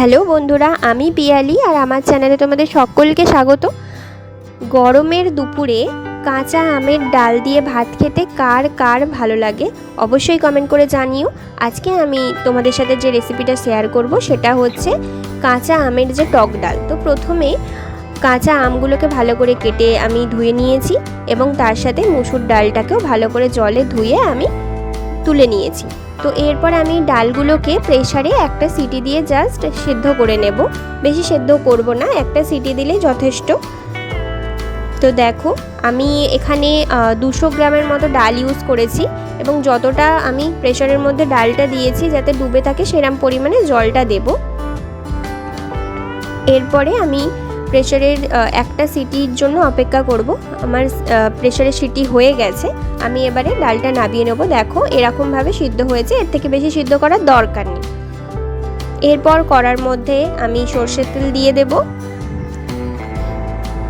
Hello বন্ধুরা, আমি পিয়ালি আর আমার চ্যানেলে তোমাদের সকলকে স্বাগত। গরমের দুপুরে কাঁচা আমের ডাল দিয়ে ভাত খেতে কার কার ভালো লাগে অবশ্যই কমেন্ট করে জানিও। আজকে আমি তোমাদের সাথে যে রেসিপিটা শেয়ার করব সেটা হচ্ছে কাঁচা আমের যে টক ডাল। তো প্রথমে কাঁচা আমগুলোকে ভালো করে কেটে আমি ধুয়ে নিয়েছি এবং তার সাথে মুসুর ডালটাকেও ভালো করে জলে ধুয়ে আমি তুলে নিয়েছি। তো এরপর আমি ডালগুলোকে প্রেসারে একটা সিটি দিয়ে জাস্ট সেদ্ধ করে নেব। বেশি সেদ্ধ করব না, একটা সিটি দিলেই যথেষ্ট। তো দেখো, আমি এখানে দুশো গ্রামের মতো ডাল ইউজ করেছি এবং যতটা আমি প্রেশারের মধ্যে ডালটা দিয়েছি যাতে ডুবে থাকে সেরম পরিমাণে জলটা দেব। এরপরে আমি প্রেশারের একটা সিটির জন্য অপেক্ষা করব। আমার প্রেশারের সিটি হয়ে গেছে। আমি এবারে ডালটা নাবিয়ে নেব। দেখো, এরকমভাবে সিদ্ধ হয়েছে। এর থেকে বেশি সিদ্ধ করার দরকার নেই। এরপর করার মধ্যে আমি সর্ষের তেল দিয়ে দেব।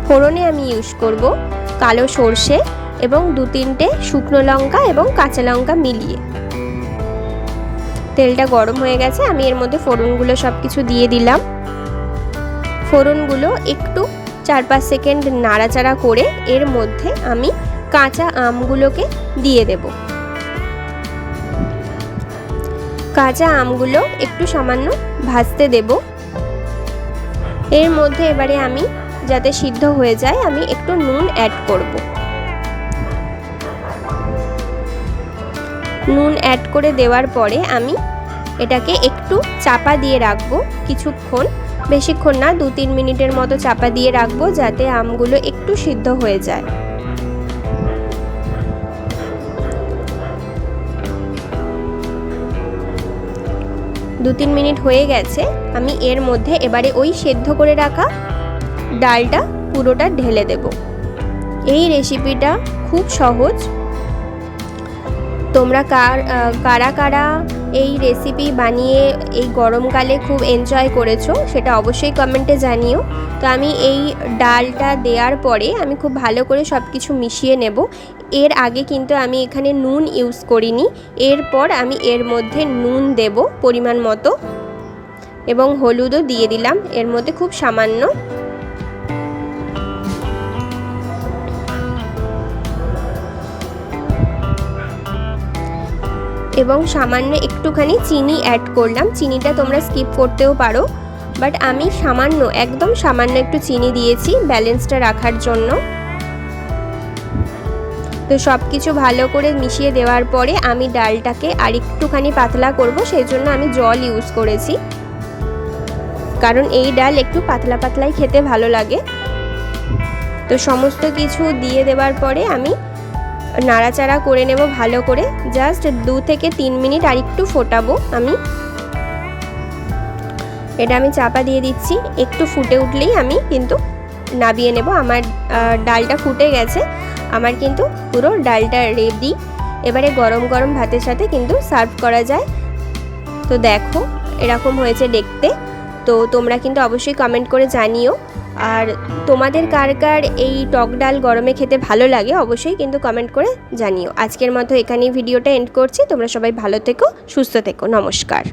ফোড়নে আমি ইউজ করব কালো সর্ষে এবং দু তিনটে শুকনো লঙ্কা এবং কাঁচা লঙ্কা মিলিয়ে। তেলটা গরম হয়ে গেছে। আমি এর মধ্যে ফোড়নগুলো সব কিছু দিয়ে দিলাম। ফোড়নগুলো একটু চার পাঁচ সেকেন্ড নাড়াচাড়া করে এর মধ্যে আমি কাঁচা আমগুলোকে দিয়ে দেব। কাঁচা আমগুলো একটু সামান্য ভাজতে দেব। এর মধ্যে এবারে আমি যাতে সিদ্ধ হয়ে যায়, আমি একটু নুন অ্যাড করব। নুন অ্যাড করে দেওয়ার পরে আমি এটাকে একটু চাপা দিয়ে রাখব কিছুক্ষণ। বেশিক্ষণ না, দু তিন মিনিটের মতো চাপা দিয়ে রাখব যাতে আমগুলো একটু সিদ্ধ হয়ে যায়। দু তিন মিনিট হয়ে গেছে, আমি এর মধ্যে এবারে ওই সেদ্ধ করে রাখা ডালটা পুরোটা ঢেলে দেব। এই রেসিপিটা খুব সহজ। তোমরা কার কারা কারা এই রেসিপি বানিয়ে এই গরমকালে খুব এনজয় করেছ, সেটা অবশ্যই কমেন্টে জানিও। তো আমি এই ডালটা দেওয়ার পরে আমি খুব ভালো করে সব কিছু মিশিয়ে নেব। এর আগে কিন্তু আমি এখানে নুন ইউজ করিনি, এরপর আমি এর মধ্যে নুন দেব পরিমাণ মতো এবং হলুদও দিয়ে দিলাম, এর মধ্যে খুব সামান্য এবং সামান্য একটুখানি চিনি অ্যাড করলাম। চিনিটা তোমরা স্কিপ করতেও পারো। বাট আমি সামান্য, একদম সামান্য একটু চিনি দিয়েছি ব্যালেন্সটা রাখার জন্য। তো সব কিছু ভালো করে মিশিয়ে দেওয়ার পরে আমি ডালটাকে আর একটুখানি পাতলা করব সেই জন্য আমি জল ইউজ করেছি। কারণ এই ডাল একটু পাতলা পাতলাই খেতে ভালো লাগে। তো সমস্ত কিছু দিয়ে দেওয়ার পরে আমি নাড়াচাড়া করে নেব ভালো করে। জাস্ট দু থেকে তিন মিনিট আর একটু ফোটাবো আমি। এটা আমি চাপা দিয়ে দিচ্ছি। একটু ফুটে উঠলেই আমি কিন্তু নাবিয়ে নেব। আমার ডালটা ফুটে গেছে। আমার কিন্তু পুরো ডালটা রেডি এবারে গরম গরম ভাতের সাথে কিন্তু সার্ভ করা যায়। তো দেখো, এরকম হয়েছে দেখতে। তো তোমরা কিন্তু অবশ্যই কমেন্ট করে জানিও। আর তোমাদের কার কার এই টক ডাল গরমে খেতে ভালো লাগে অবশ্যই কিন্তু কমেন্ট করে জানিও। আজকের মতো এখানেই ভিডিওটা এন্ড করছি। তোমরা সবাই ভালো থেকো, সুস্থ থেকো। নমস্কার।